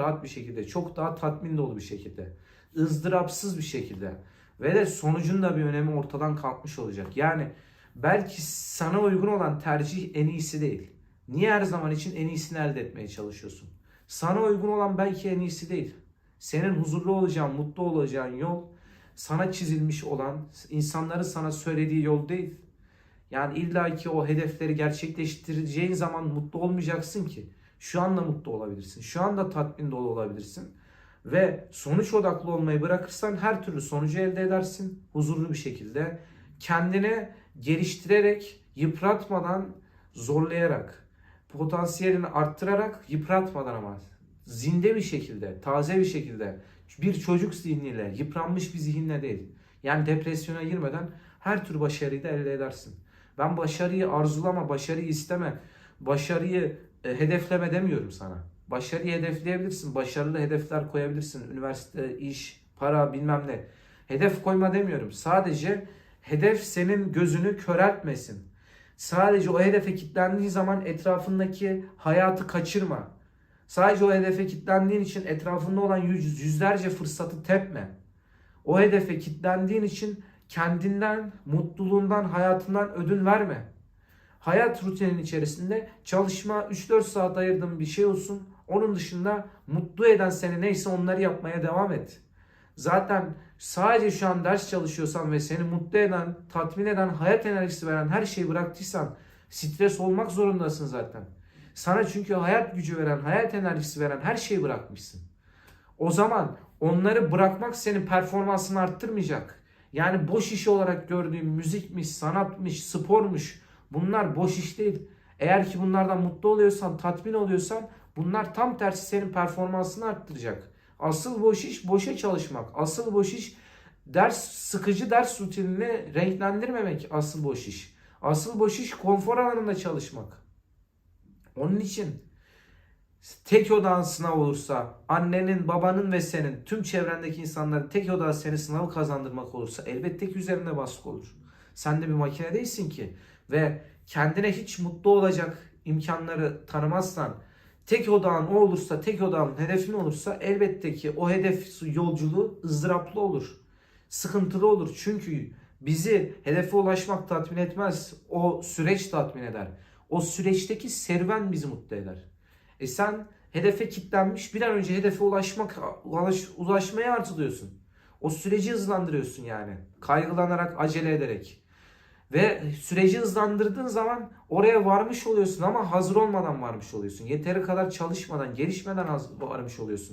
rahat bir şekilde, çok daha tatmin dolu bir şekilde, ızdırapsız bir şekilde ve de sonucun da bir önemi ortadan kalkmış olacak. Yani belki sana uygun olan tercih en iyisi değil. Niye her zaman için en iyisini elde etmeye çalışıyorsun? Sana uygun olan belki en iyisi değil. Senin huzurlu olacağın, mutlu olacağın yol sana çizilmiş olan, insanların sana söylediği yol değil. Yani illaki o hedefleri gerçekleştireceğin zaman mutlu olmayacaksın ki. Şu anda mutlu olabilirsin. Şu anda tatmin dolu olabilirsin. Ve sonuç odaklı olmayı bırakırsan her türlü sonucu elde edersin. Huzurlu bir şekilde. Kendini geliştirerek, yıpratmadan, zorlayarak, potansiyelini arttırarak, yıpratmadan ama zinde bir şekilde, taze bir şekilde, bir çocuk zihniyle, yıpranmış bir zihinle değil. Yani depresyona girmeden her tür başarıyı da elde edersin. Ben başarıyı arzulama, başarıyı isteme, başarıyı e, hedefleme demiyorum sana. Başarıyı hedefleyebilirsin, başarılı hedefler koyabilirsin. Üniversite, iş, para bilmem ne. Hedef koyma demiyorum. Sadece hedef senin gözünü köreltmesin. Sadece o hedefe kilitlendiğin zaman etrafındaki hayatı kaçırma. Sadece o hedefe kilitlendiğin için etrafında olan yüz, yüzlerce fırsatı tepme. O hedefe kilitlendiğin için kendinden, mutluluğundan, hayatından ödün verme. Hayat rutinin içerisinde çalışma 3-4 saat ayırdığın bir şey olsun. Onun dışında mutlu eden seni neyse onları yapmaya devam et. Zaten sadece şu an ders çalışıyorsan ve seni mutlu eden, tatmin eden, hayat enerjisi veren her şeyi bıraktıysan stres olmak zorundasın zaten. Sana çünkü hayat gücü veren, hayat enerjisi veren her şeyi bırakmışsın. O zaman onları bırakmak senin performansını arttırmayacak. Yani boş iş olarak gördüğün müzikmiş, sanatmış, spormuş bunlar boş iş değil. Eğer ki bunlardan mutlu oluyorsan, tatmin oluyorsan bunlar tam tersi senin performansını arttıracak. Asıl boş iş boşa çalışmak. Asıl boş iş ders sıkıcı ders rutinini renklendirmemek asıl boş iş. Asıl boş iş konfor alanında çalışmak. Onun için tek odağın sınav olursa, annenin, babanın ve senin, tüm çevrendeki insanların tek odağı seni sınavı kazandırmak olursa elbette ki üzerinde baskı olur. Sen de bir makine değilsin ki ve kendine hiç mutlu olacak imkanları tanımazsan, tek odağın o olursa, tek odağın hedefin olursa elbette ki o hedef yolculuğu ızdıraplı olur. Sıkıntılı olur. Çünkü bizi hedefe ulaşmak tatmin etmez. O süreç tatmin eder. O süreçteki serüven bizi mutlu eder. E sen hedefe kilitlenmiş bir an önce hedefe ulaşmak ulaş, ulaşmaya arzuluyorsun. O süreci hızlandırıyorsun yani. Kaygılanarak, acele ederek. Ve süreci hızlandırdığın zaman oraya varmış oluyorsun ama hazır olmadan varmış oluyorsun. Yeteri kadar çalışmadan, gelişmeden varmış oluyorsun.